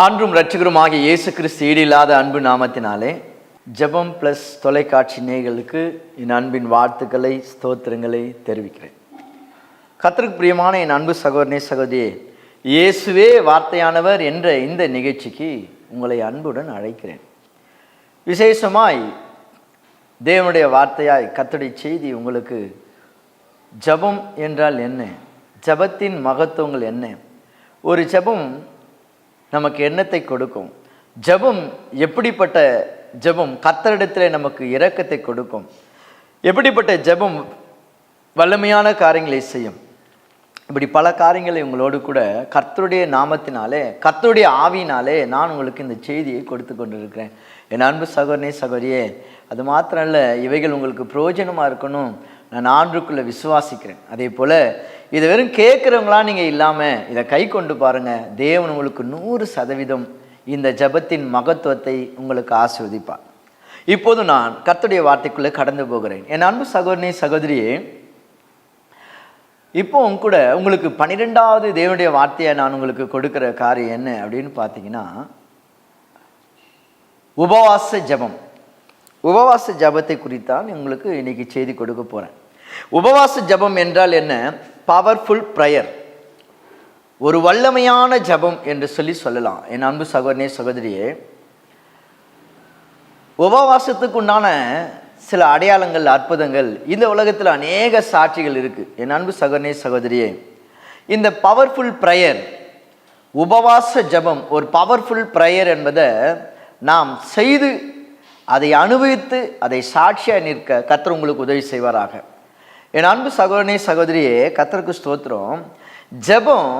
ஆன்றும் இரட்சகருமாகிய இயேசு கிறிஸ்து ஈடில்லாத அன்பு நாமத்தினாலே ஜெபம் ப்ளஸ் தொலைக்காட்சி நேயர்களுக்கு என் அன்பின் வாழ்த்துக்களை ஸ்தோத்திரங்களை தெரிவிக்கிறேன். கர்த்தருக்கு பிரியமான என் அன்பு சகோதரனே சகோதரியே இயேசுவே வார்த்தையானவர் என்ற இந்த நிகழ்ச்சிக்கு உங்களை அன்புடன் அழைக்கிறேன். விசேஷமாய் தேவனுடைய வார்த்தையாய் கர்த்தருடைய செய்தி உங்களுக்கு ஜெபம் என்றால் என்ன? ஜெபத்தின் மகத்துவங்கள் என்ன? ஒரு ஜெபம் நமக்கு எண்ணத்தை கொடுக்கும். ஜெபம் எப்படிப்பட்ட ஜெபம்? கத்தரிடத்தில் நமக்கு இரக்கத்தை கொடுக்கும். எப்படிப்பட்ட ஜெபம் வல்லமையான காரியங்களை செய்யும்? இப்படி பல காரியங்களை உங்களோடு கூட கர்த்தருடைய நாமத்தினாலே கர்த்தருடைய ஆவியினாலே நான் உங்களுக்கு இந்த செய்தியை கொடுத்து கொண்டிருக்கிறேன். என் அன்பு சகோதரனே சகோதரியே அது மாத்திரம் இல்லை இவைகள் உங்களுக்கு பிரயோஜனமாக இருக்கணும். நான் ஆண்டுக்குள்ளே விசுவாசிக்கிறேன். அதே போல் இதை வெறும் கேட்குறவங்களாம் நீங்கள் இல்லாமல் இதை கை கொண்டு பாருங்கள் தேவன் உங்களுக்கு நூறு சதவீதம் இந்த ஜபத்தின் மகத்துவத்தை உங்களுக்கு ஆசிர்வதிப்பார் இப்போது நான் கர்த்துடைய வார்த்தைக்குள்ளே கடந்து போகிறேன். என் அன்பு சகோதரனே சகோதரியே இப்போ உங்க கூட உங்களுக்கு பன்னிரெண்டாவது தேவனுடைய வார்த்தையை நான் உங்களுக்கு கொடுக்குற காரியம் என்ன அப்படின்னு பார்த்தீங்கன்னா உபவாச ஜபம். உபவாச ஜபத்தை குறித்தான் உங்களுக்கு இன்றைக்கி செய்தி கொடுக்க போகிறேன் உபவாச ஜபம் என்றால் என்ன? பவர்ஃபுல் ப்ரயர் ஒரு வல்லமையான ஜபம் என்று சொல்லி சொல்லலாம். என் அன்பு சகோதரனே சகோதரியே உபவாசத்துக்கு உண்டான சில அடையாளங்கள் அற்புதங்கள் இந்த உலகத்தில் அநேக சாட்சிகள் இருக்குது என் அன்பு சகோதரனே சகோதரியே இந்த பவர்ஃபுல் ப்ரையர் உபவாச ஜபம் ஒரு பவர்ஃபுல் ப்ரையர் என்பதை நாம் செய்து அதை அனுபவித்து அதை சாட்சியாக நிற்க கத்தர் உங்களுக்கு உதவி செய்வாராக. என் அன்பு சகோதரனே சகோதரியே கத்தருக்கு ஸ்தோத்திரம். ஜெபம்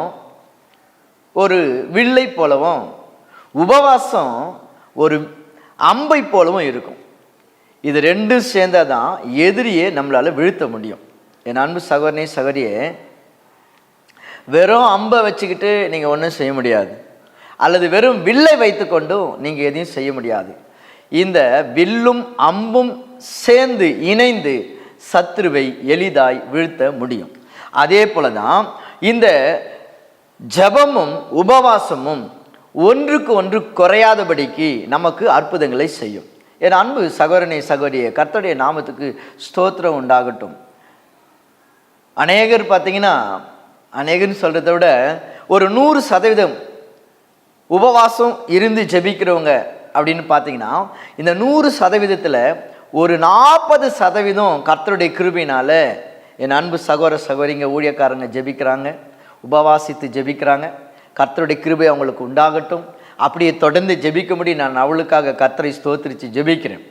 ஒரு வில்லை போலவும் உபவாசம் ஒரு அம்பை போலவும் இருக்கும். இது ரெண்டும் சேர்ந்தால் தான் எதிரியை நம்மளால் வீழ்த்த முடியும். என் அன்பு சகோதரனே சகோதரியே வெறும் அம்பை வச்சுக்கிட்டு நீங்கள் ஒன்றும் செய்ய முடியாது. அல்லது வெறும் வில்லை வைத்துக்கொண்டும் நீங்கள் எதையும் செய்ய முடியாது. இந்த வில்லும் அம்பும் சேர்ந்து இணைந்து சத்ருவை எளிதாய் வீழ்த்த முடியும். அதே போல தான் இந்த ஜபமும் உபவாசமும் ஒன்றுக்கு ஒன்று குறையாதபடிக்கு நமக்கு அற்புதங்களை செய்யும். என் அன்பு சகோதரனை சகோதரிய கர்த்தருடைய நாமத்துக்கு ஸ்தோத்திரம் உண்டாகட்டும். அநேகர் பார்த்தீங்கன்னா அநேகர்னு சொல்கிறத விட ஒரு நூறு சதவீதம் உபவாசம் இருந்து ஜெபிக்கிறவங்க அப்படின்னு பார்த்தீங்கன்னா இந்த நூறு சதவீதத்தில் ஒரு நாற்பது சதவீதம் கர்த்தருடைய கிருபினால் என் அன்பு சகோதர சகோதரிங்க ஊழியக்காரங்க ஜெபிக்கிறாங்க உபவாசித்து ஜெபிக்கிறாங்க. கர்த்தருடைய கிருபை அவங்களுக்கு உண்டாகட்டும். அப்படியே தொடர்ந்து ஜெபிக்கும்படி நான் அவளுக்காக கர்த்தரை ஸ்தோத்திரித்து ஜெபிக்கிறேன்.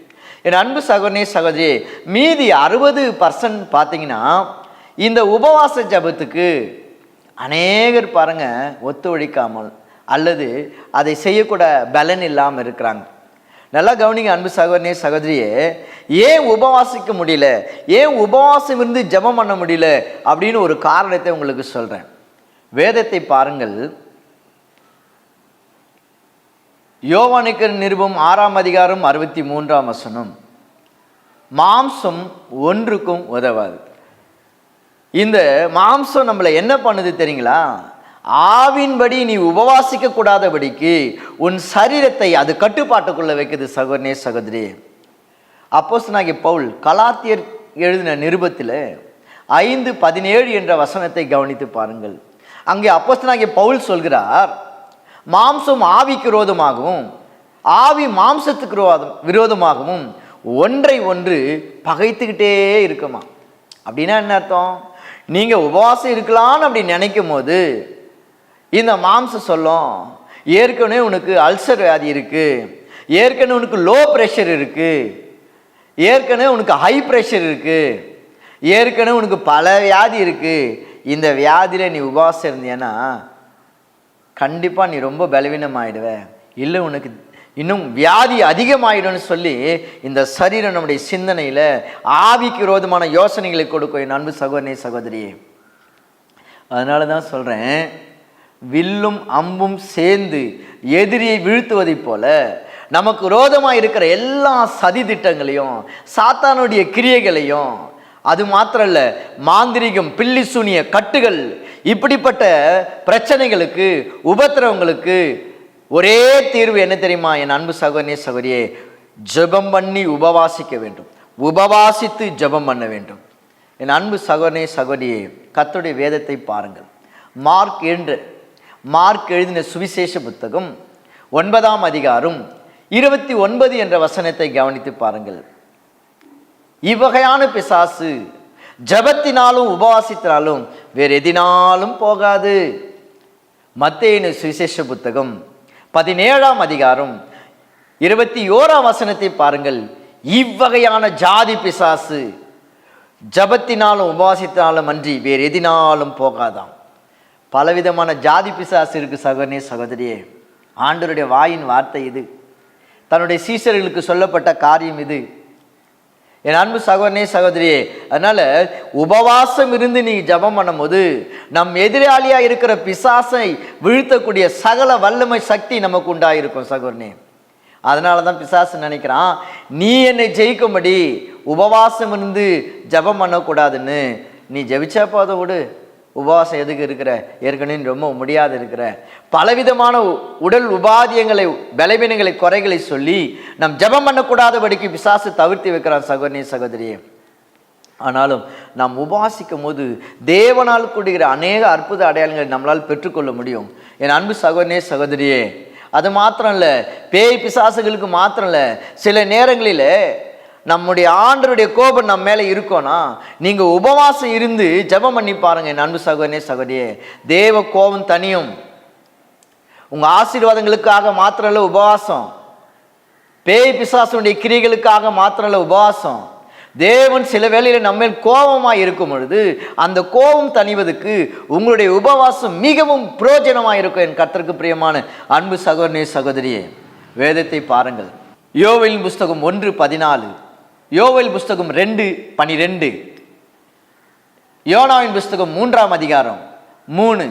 என் அன்பு சகோதரனே சகோதரி மீதி அறுபது பர்சன்ட் பார்த்தீங்கன்னா இந்த உபவாச ஜபத்துக்கு அநேகர் பாருங்க ஒத்துழைக்காமல் அல்லது அதை செய்யக்கூட பலன் இல்லாமல் இருக்கிறாங்க. நல்லா கவனிங்க அன்பு சகோதரனே சகோதரியே. ஏன் உபவாசிக்க முடியல? ஏன் உபவாசம் இருந்து ஜெபம் பண்ண முடியல? அப்படின்னு ஒரு காரணத்தை உங்களுக்கு சொல்கிறேன் வேதத்தை பாருங்கள். யோவானுக்கு நிருபம் ஆறாம் அதிகாரம் அறுபத்தி மூன்றாம் வசனம். மாம்சம் ஒன்றுக்கும் உதவாது. இந்த மாம்சம் நம்மளை என்ன பண்ணுது தெரியுங்களா? ஆவின்படி நீ உபவாசிக்க கூடாதபடிக்கு உன் சரீரத்தை அது கட்டுப்பாட்டுக்குள்ள வைக்குது சகோதரனே சகோதரி அப்போஸ்தலனாகிய பவுல் கலாத்தியர் எழுதின நிருபத்தில் ஐந்து பதினேழு என்ற வசனத்தை கவனித்து பாருங்கள். அங்கே அப்போஸ்தலனாகிய பவுல் சொல்கிறார் மாம்சம் ஆவிக்கு விரோதமாகவும் ஆவி மாம்சத்துக்கு விரோதமாகவும் ஒன்றை ஒன்று பகைத்துக்கிட்டே இருக்குமா? அப்படின்னா என்ன அர்த்தம்? நீங்கள் உபவாசம் இருக்கலாம்னு அப்படி நினைக்கும் போது இந்த மாம்சம் சொல்லும் ஏற்கனவே உனக்கு அல்சர் வியாதி இருக்குது ஏற்கனவே உனக்கு லோ ப்ரெஷர் இருக்குது ஏற்கனவே உனக்கு ஹை ப்ரெஷர் இருக்கு ஏற்கனவே உனக்கு பல வியாதி இருக்குது இந்த வியாதியில் நீ உபவாசம் இருந்தியன்னா கண்டிப்பாக நீ ரொம்ப பலவீனம் இல்லை உனக்கு இன்னும் வியாதி அதிகமாயிடும்னு சொல்லி இந்த சரீரம் நம்முடைய சிந்தனையில் ஆவிக்கு விரோதமான யோசனைகளை கொடுக்கும் என் அன்பு சகோதரனே சகோதரி அதனால தான் சொல்கிறேன் வில்லும் அம்பும் சேர்ந்து எதிரியை வீழ்த்துவதைப் போல நமக்கு ரோதமாக இருக்கிற எல்லா சதி திட்டங்களையும் சாத்தானுடைய கிரியைகளையும் அது மாத்திரம் இல்லை மாந்திரிகம் பில்லி சூனிய கட்டுகள் இப்படிப்பட்ட பிரச்சனைகளுக்கு உபத்திரவங்களுக்கு ஒரே தீர்வு என்ன தெரியுமா என் அன்பு சகோதரனே சகோதரியே? ஜெபம் பண்ணி உபவாசிக்க வேண்டும். உபவாசித்து ஜெபம் பண்ண வேண்டும். என் அன்பு சகோதரனே சகோதரியே கத்துடைய வேதத்தை பாருங்கள். மார்க் என்று மார்க் எழுதின சுவிசேஷ புத்தகம் ஒன்பதாம் அதிகாரம் இருபத்தி ஒன்பது என்ற வசனத்தை கவனித்து பாருங்கள். இவ்வகையான பிசாசு ஜபத்தினாலும் உபவாசித்தினாலும் வேறு எதினாலும் போகாது. மத்தேனு சுவிசேஷ புத்தகம் பதினேழாம் அதிகாரம் இருபத்தி ஓராம் வசனத்தை பாருங்கள். இவ்வகையான ஜாதி பிசாசு ஜபத்தினாலும் உபவாசித்தினாலும் அன்றி வேறு எதினாலும் போகாதாம். பலவிதமான ஜாதி பிசாசு இருக்கு சகோனே சகோதரியே. ஆண்டவருடைய வாயின் வார்த்தை இது. தன்னுடைய சீசர்களுக்கு சொல்லப்பட்ட காரியம் இது. என் அன்பு சகோதரனே சகோதரியே அதனால் உபவாசம் இருந்து நீ ஜெபம் பண்ணும்போது நம் எதிராளியாக இருக்கிற பிசாசை வீழ்த்தக்கூடிய சகல வல்லமை சக்தி நமக்கு உண்டாயிருக்கும் சகோதரனே. அதனால தான் பிசாசு நினைக்கிறான் நீ என்னை ஜெயிக்கும்படி உபவாசம் இருந்து ஜெபம் பண்ணக்கூடாதுன்னு. நீ ஜெபிச்சா போதை விடு. உபவாசம் எதுக்கு இருக்கிற? ஏற்கனவே ரொம்ப முடியாது இருக்கிற. பலவிதமான உ- உடல் உபாதியங்களை பலவீனங்களை குறைகளை சொல்லி நம் ஜெபம் பண்ணக்கூடாதபடிக்கு பிசாசு தவிர்த்து வைக்கிறான் சகோதரி சகோதரியே. ஆனாலும் நாம் உபாசிக்கும் போது தேவனால் கூடுகிற அநேக அற்புத அடையாளங்களை நம்மளால் பெற்றுக்கொள்ள முடியும். என் அன்பு சகோதரனே சகோதரியே. அது மாத்திரம் இல்லை பேய் பிசாசுகளுக்கு மாத்திரம் இல்லை. சில நேரங்களில் நம்முடைய ஆண்டருடைய கோபம் நம்ம மேலே இருக்கோனா? நீங்கள் உபவாசம் இருந்து ஜெபம் பண்ணி பாருங்கள் என் அன்பு சகோதரனே சகோதரியே. தேவ கோபம் தனியும். உங்கள் ஆசீர்வாதங்களுக்காக மாத்திரம் உபவாசம். பேய் பிசாசனுடைய கிரிகளுக்காக மாத்திரம் உபவாசம். தேவன் சில வேளையில் நம்ம மேல் கோபமாக இருக்கும் பொழுது அந்த கோபம் தணிவதற்கு உங்களுடைய உபவாசம் மிகவும் பிரயோஜனமாக இருக்கும் என் கத்தருக்கு பிரியமான அன்பு சகோதரனே சகோதரியே. வேதத்தை பாருங்கள். யோவின் புஸ்தகம் ஒன்று பதினாலு. யோவேல் புஸ்தகம் ரெண்டு பனிரெண்டு. யோனாவின் புஸ்தகம் மூன்றாம் அதிகாரம் மூணு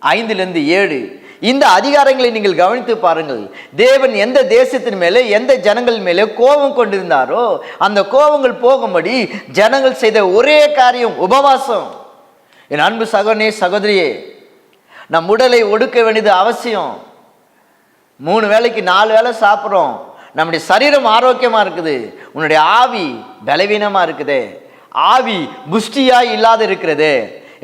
ஐந்திலிருந்து ஏழு. இந்த அதிகாரங்களை நீங்கள் கவனித்து பாருங்கள். தேவன் எந்த தேசத்தின் மேலே எந்த ஜனங்கள் மேலே கோபம் கொண்டிருந்தாரோ அந்த கோபங்கள் போகும்படி ஜனங்கள் செய்த ஒரே காரியம் உபவாசம். என் அன்பு சகோனே சகோதரியே நம் உடலை ஒடுக்க வேண்டியது அவசியம். மூணு வேளைக்கு நாலு வேளை சாப்பிட்றோம். நம்முடைய சரீரம் ஆரோக்கியமாக இருக்குது. உன்னுடைய ஆவி பலவீனமாக இருக்குது. ஆவி புஷ்டியாக இல்லாத இருக்கிறது.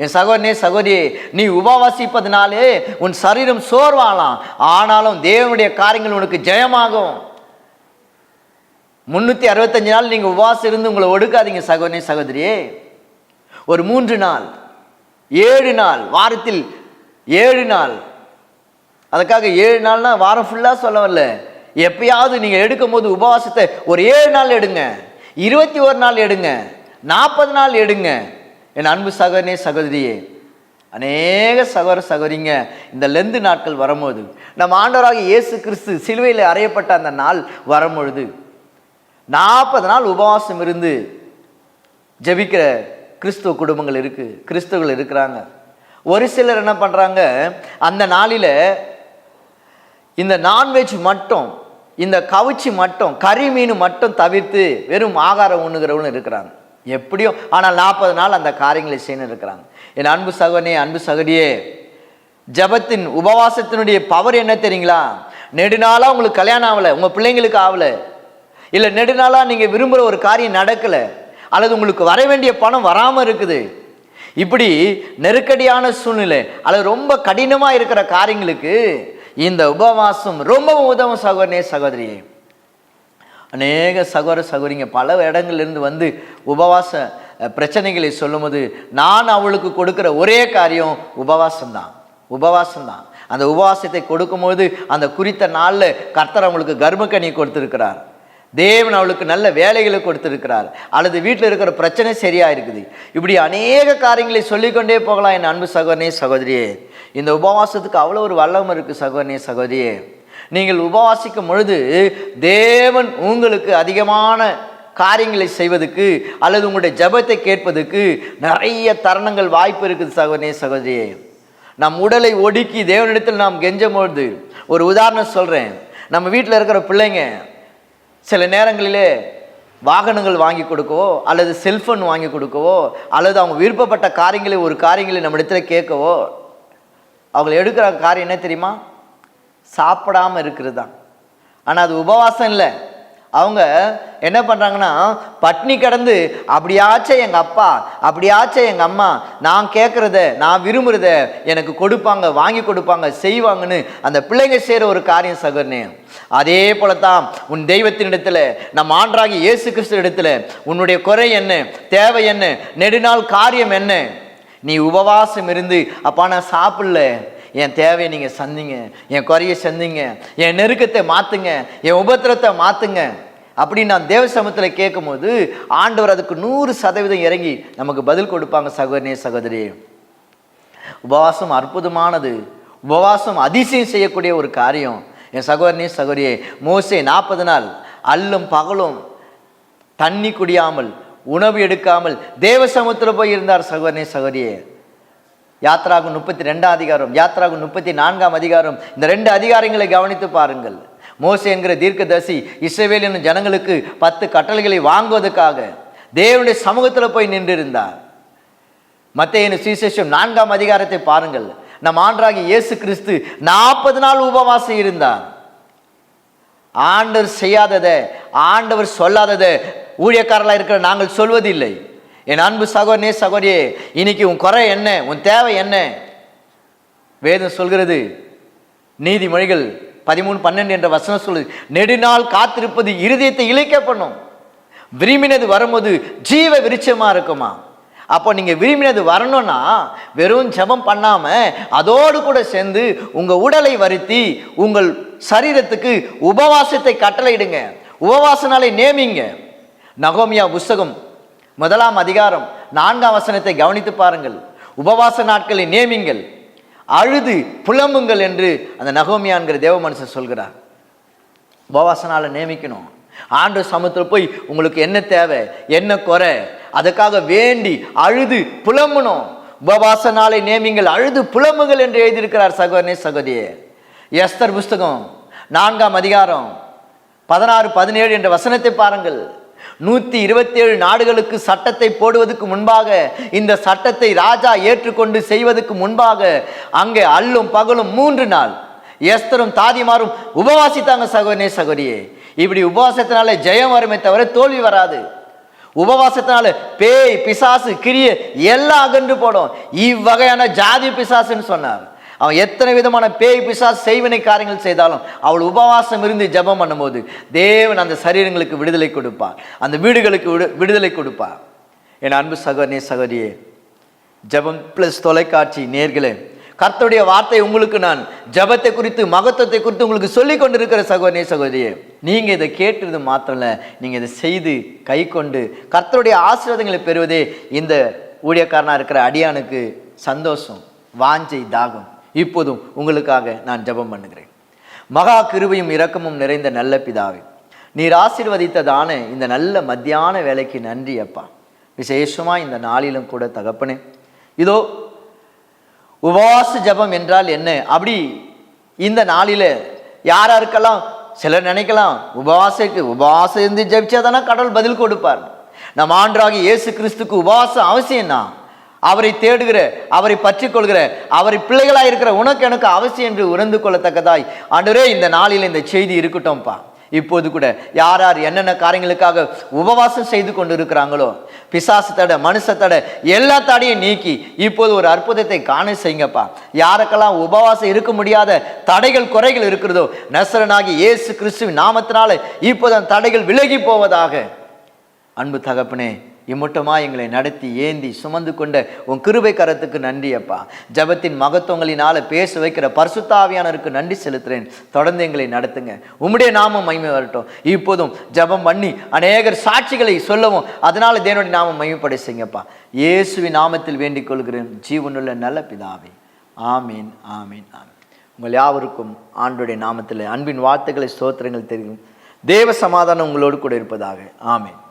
என் சகோதரனே சகோதரியே நீ உபவாசிப்பதனாலே உன் சரீரம் சோர்வாகலாம். ஆனாலும் தேவனுடைய காரியங்கள் உனக்கு ஜெயமாகும். முன்னூற்றி அறுபத்தஞ்சு நாள் நீங்கள் உபவாசம் இருந்து உங்களை ஒடுக்காதீங்க சகோதரனே சகோதரியே. ஒரு மூன்று நாள் ஏழு நாள் வாரத்தில் ஏழு நாள். அதுக்காக ஏழு நாள்னால் வாரம் ஃபுல்லாக சொல்ல வரல. எப்பயாவது நீங்கள் எடுக்கும் போது உபவாசத்தை ஒரு ஏழு நாள் எடுங்க இருபத்தி ஒரு நாள் எடுங்க நாற்பது நாள் எடுங்க. என் அன்பு சகோதரனே சகோதரியே அநேக சகோதர சகோதரிங்க இந்த லெந்து நாட்கள் வரும்போது நம்ம ஆண்டவராக இயேசு கிறிஸ்து சிலுவையில் அறையப்பட்ட அந்த நாள் வரும்பொழுது நாற்பது நாள் உபவாசம் இருந்து ஜெபிக்கிற கிறிஸ்துவ குடும்பங்கள் இருக்குது கிறிஸ்துவர்கள் இருக்கிறாங்க. ஒரு சிலர் என்ன பண்ணுறாங்க அந்த நாளில் இந்த நான்வெஜ் மட்டும் இந்த கவுச்சி மட்டும் கறி மீன் மட்டும் தவிர்த்து வெறும் ஆகாரம் உண்ணுகிறவங்களும் இருக்கிறாங்க. எப்படியும் ஆனால் நாற்பது நாள் அந்த காரியங்களை செய்யணும் இருக்கிறாங்க. என் அன்பு சகோனே அன்பு சகோடியே ஜபத்தின் உபவாசத்தினுடைய பவர் என்ன தெரியுங்களா? நெடுநாளாக உங்களுக்கு கல்யாணம் ஆகலை உங்கள் பிள்ளைங்களுக்கு ஆகலை. இல்லை நெடுநாளாக நீங்கள் விரும்புகிற ஒரு காரியம் நடக்கலை அல்லது உங்களுக்கு வர வேண்டிய பணம் வராமல் இருக்குது. இப்படி நெருக்கடியான சூழ்நிலை அல்லது ரொம்ப கடினமாக இருக்கிற காரியங்களுக்கு இந்த உபவாசம் ரொம்ப உதவும் சகோதரனே சகோதரியே. அநேக சகோதர சகோதரிங்க பல இடங்கள்லேருந்து வந்து உபவாச பிரச்சனைகளை சொல்லும்போது நான் அவளுக்கு கொடுக்குற ஒரே காரியம் உபவாசம்தான். உபவாசம்தான். அந்த உபவாசத்தை கொடுக்கும்போது அந்த குறித்த நாளில் கர்த்தர் அவங்களுக்கு கர்ப்பக்கனி கொடுத்துருக்கிறார். தேவன் அவளுக்கு நல்ல வேலைகளை கொடுத்துருக்கிறார். அல்லது வீட்டில் இருக்கிற பிரச்சனை சரியாக இருக்குது இப்படி அநேக காரியங்களை சொல்லிக்கொண்டே போகலாம் என் அன்பு சகோதரனே சகோதரியே. இந்த உபவாசத்துக்கு அவ்வளோ ஒரு வல்லம் இருக்குது சகோதரனே சகோதரியே. நீங்கள் உபவாசிக்கும் பொழுது தேவன் உங்களுக்கு அதிகமான காரியங்களை செய்வதற்கு அல்லது உங்களுடைய ஜெபத்தை கேட்பதற்கு நிறைய தருணங்கள் வாய்ப்பு இருக்குது சகோதரனே சகோதரியே. நம் உடலை ஒடுக்கி தேவனிடத்தில் நாம் கெஞ்சும் பொழுது ஒரு உதாரணம் சொல்கிறேன் நம்ம வீட்டில் இருக்கிற பிள்ளைங்க சில நேரங்களிலே வாகனங்கள் வாங்கி கொடுக்கவோ அல்லது செல்ஃபோன் வாங்கி கொடுக்கவோ அல்லது அவங்க விருப்பப்பட்ட காரியங்களை ஒரு காரியங்களை நம்ம இடத்துல கேட்கவோ அவங்க எடுக்கிற காரியம் என்ன தெரியுமா? சாப்பிடாம இருக்கிறது தான் ஆனால் அது உபவாசம் இல்லை. அவங்க என்ன பண்ணுறாங்கன்னா பட்னி கிடந்து அப்படியாச்சும் எங்கள் அப்பா அப்படியாச்சும் எங்கள் அம்மா நான் கேட்குறத நான் விரும்புகிறத எனக்கு கொடுப்பாங்க வாங்கி கொடுப்பாங்க செய்வாங்கன்னு அந்த பிள்ளைங்க செய்கிற ஒரு காரியம் சகர்னே அதே போல தான் உன் தெய்வத்தினிடத்தில் நம் ஆண்டாகி இயேசு கிறிஸ்து இடத்துல உன்னுடைய குறை என்ன தேவை என்ன நெடுநாள் காரியம் என்ன? நீ உபவாசம் இருந்து அப்பா நான் சாப்பிடல. என் தேவையை நீங்கள் சந்திங்க. என் குறைய சந்திங்க. என் நெருக்கத்தை மாற்றுங்க என் உபத்திரத்தை மாற்றுங்க அப்படின்னு நான் தேவசமத்தில் கேட்கும்போது ஆண்டவர் அதுக்கு நூறு சதவீதம் இறங்கி நமக்கு பதில் கொடுப்பாங்க சகோதரனே சகோதரி உபவாசம் அற்புதமானது. உபவாசம் அதிசயம் செய்யக்கூடிய ஒரு காரியம். என் சகோதரனே சகோதரியே மோசே நாற்பது நாள் அல்லும் பகலும் தண்ணி குடியாமல் உணவு எடுக்காமல் தேவ சமுத்திரம் போய் இருந்தார் சகோதரனே சகோதரியே. யாத்ராகும் முப்பத்தி ரெண்டாம் அதிகாரம் யாத்ராகும் முப்பத்தி நான்காம் அதிகாரம் இந்த ரெண்டு அதிகாரங்களை கவனித்து பாருங்கள். மோசே என்கிற தீர்க்கதரிசி இஸ்ரவேல் என்னும் ஜனங்களுக்கு பத்து கட்டளைகளை வாங்குவதற்காக தேவனுடைய சமூகத்தில் போய் நின்றிருந்தார். மத்திய சுவிசேஷம் நான்காம் அதிகாரத்தை பாருங்கள். நம் ஆண்டராகி இயேசு கிறிஸ்து நாற்பது நாள் உபவாசம் இருந்தார். ஆண்டவர் செய்யாததை ஆண்டவர் சொல்லாததை ஊழியக்காரர்களாக இருக்கிற நாங்கள் சொல்வதில்லை. என் அன்பு சகோதரனே சகோதரியே இன்னைக்கு உன் குறை என்ன உன் தேவை என்ன? வேதம் சொல்கிறது நீதிமொழிகள் பதிமூணு பன்னெண்டு என்ற வசனம் சொல்லுது நெடுநாள் காத்திருப்பது இருதயத்தை இழைக்க பண்ணும் விரும்பினது வரும்போது ஜீவ விருட்சமாக இருக்குமா? அப்போ நீங்கள் விரும்பினது வரணும்னா வெறும் ஜெபம் பண்ணாமல் அதோடு கூட சேர்ந்து உங்கள் உடலை வருத்தி உங்கள் சரீரத்துக்கு உபவாசத்தை கட்டளையிடுங்க. உபவாச நாளை நேமிங்க. நகோமியா புஸ்தகம் முதலாம் அதிகாரம் நான்காம் வசனத்தை கவனித்து பாருங்கள். உபவாச நாட்களை நேமிங்கள். அழுது புலம்புங்கள் என்று அந்த நகோமியான்கிற தேவ மனுஷன் சொல்கிறார். உபவாச நாளை நியமிக்கணும் ஆண்டு சமத்தில் போய் உங்களுக்கு என்ன தேவை என்ன குறை அதுக்காக வேண்டி அழுது புலம்பணும். உபவாச நாளை நேமிங்கள் அழுது புலம்புங்கள் என்று எழுதியிருக்கிறார் சகோதரனே சகோதரியே. எஸ்தர் புஸ்தகம் நான்காம் அதிகாரம் பதினாறு பதினேழு என்ற வசனத்தை பாருங்கள். நூற்றி இருபத்தேழு நாடுகளுக்கு சட்டத்தை போடுவதற்கு முன்பாக இந்த சட்டத்தை ராஜா ஏற்றுக்கொண்டு செய்வதற்கு முன்பாக அங்கே அல்லும் பகலும் மூன்று நாள். எஸ்தரும் தாதிமாரும் உபவாசித்தாங்க சகோதரனே சகோதரியே. இப்படி உபவாசத்தினால ஜெயம் வருமே தவிர தோல்வி வராது. உபவாசத்தினால பேய் பிசாசு கிரிய எல்லாம் அகன்று போடும். இவ்வகையான ஜாதி பிசாசுன்னு சொன்னார். அவன் எத்தனை விதமான பேய் பிசா செய்வினை காரியங்கள் செய்தாலும் அவள் உபவாசம் இருந்து ஜெபம் பண்ணும்போது தேவன் அந்த சரீரங்களுக்கு விடுதலை கொடுப்பார். அந்த வீடுகளுக்கு விடு விடுதலை கொடுப்பார். என் அன்பு சகோதரனே சகோதரியே ஜெபம் ப்ளஸ் தொலைக்காட்சி நேர்களே கர்த்தருடைய வார்த்தை உங்களுக்கு நான் ஜெபத்தை குறித்து மகத்துவத்தை குறித்து உங்களுக்கு சொல்லி கொண்டிருக்கிற சகோதரே சகோதரியே நீங்கள் இதை கேட்டது மாத்திரம் இல்லை நீங்கள் இதை செய்து கை கொண்டு கர்த்தருடைய ஆசீர்வாதங்களை பெறுவதே இந்த ஊழியக்காரனாக இருக்கிற அடியானுக்கு சந்தோஷம் வாஞ்சை தாகம். இப்போதும் உங்களுக்காக நான் ஜெபம் பண்ணுகிறேன். மகா கிருபையும் இரக்கமும் நிறைந்த நல்ல பிதாவே நீர் ஆசீர்வதித்ததான இந்த நல்ல மத்தியான வேலைக்கு நன்றி அப்பா. விசேஷமா இந்த நாளிலும் கூட தகப்பனே இதோ உபவாச ஜெபம் என்றால் என்ன? அப்படி இந்த நாளில யார் யாருக்கெல்லாம் சிலர் நினைக்கலாம் உபவாசத்துக்கு உபவாசம் இருந்து ஜெபிச்சாதானே கடவுள் பதில் கொடுப்பார். நம் ஆண்டாகி இயேசு கிறிஸ்துக்கு உபவாசம் தான் அவரை தேடுகிற அவரை பற்றி கொள்கிற அவரை பிள்ளைகளாக இருக்கிற உனக்கு எனக்கு அவசியம் என்று உணர்ந்து கொள்ளத்தக்கதாய். ஆண்டவரே இந்த நாளில் இந்த செய்தி இருக்கட்டும்ப்பா. இப்போது கூட யார் யார் என்னென்ன காரியங்களுக்காக உபவாசம் செய்து கொண்டு இருக்கிறாங்களோ பிசாசு தடை மனுஷ தடை எல்லா தடையும் நீக்கி இப்போது ஒரு அற்புதத்தை காண செய்யுங்கப்பா. யாருக்கெல்லாம் உபவாசம் இருக்க முடியாத தடைகள் குறைகள் இருக்கிறதோ நசரனாகி இயேசு கிறிஸ்துவின் நாமத்தினால இப்போது அந்த தடைகள் விலகி போவதாக. அன்பு தகப்பனே இம்மட்டுமா எங்களை நடத்தி ஏந்தி சுமந்து கொண்ட உன் கிருபை கரத்துக்கு நன்றி அப்பா. ஜபத்தின் மகத்துவங்களினால் பேச வைக்கிற பர்சுத்தாவியானருக்கு நன்றி செலுத்துறேன். தொடர்ந்து எங்களை நடத்துங்க. உம்முடைய நாமம் மகிமை வரட்டும். இப்போதும் ஜபம் பண்ணி அநேகர் சாட்சிகளை சொல்லவும் அதனால் தேவனுடைய நாமம் மகிமைப்படை செய்யுங்கப்பா இயேசுவின் நாமத்தில் வேண்டிக் கொள்கிறேன். ஜீவனுள்ள நல்ல பிதாவே. ஆமீன் ஆமீன் ஆமீன். உங்கள் யாவருக்கும் ஆண்டுடைய நாமத்தில் அன்பின் வார்த்தைகளை ஸ்தோத்திரங்கள் தெரியும். தேவ சமாதானம் உங்களோடு கூட இருப்பதாக. ஆமீன்.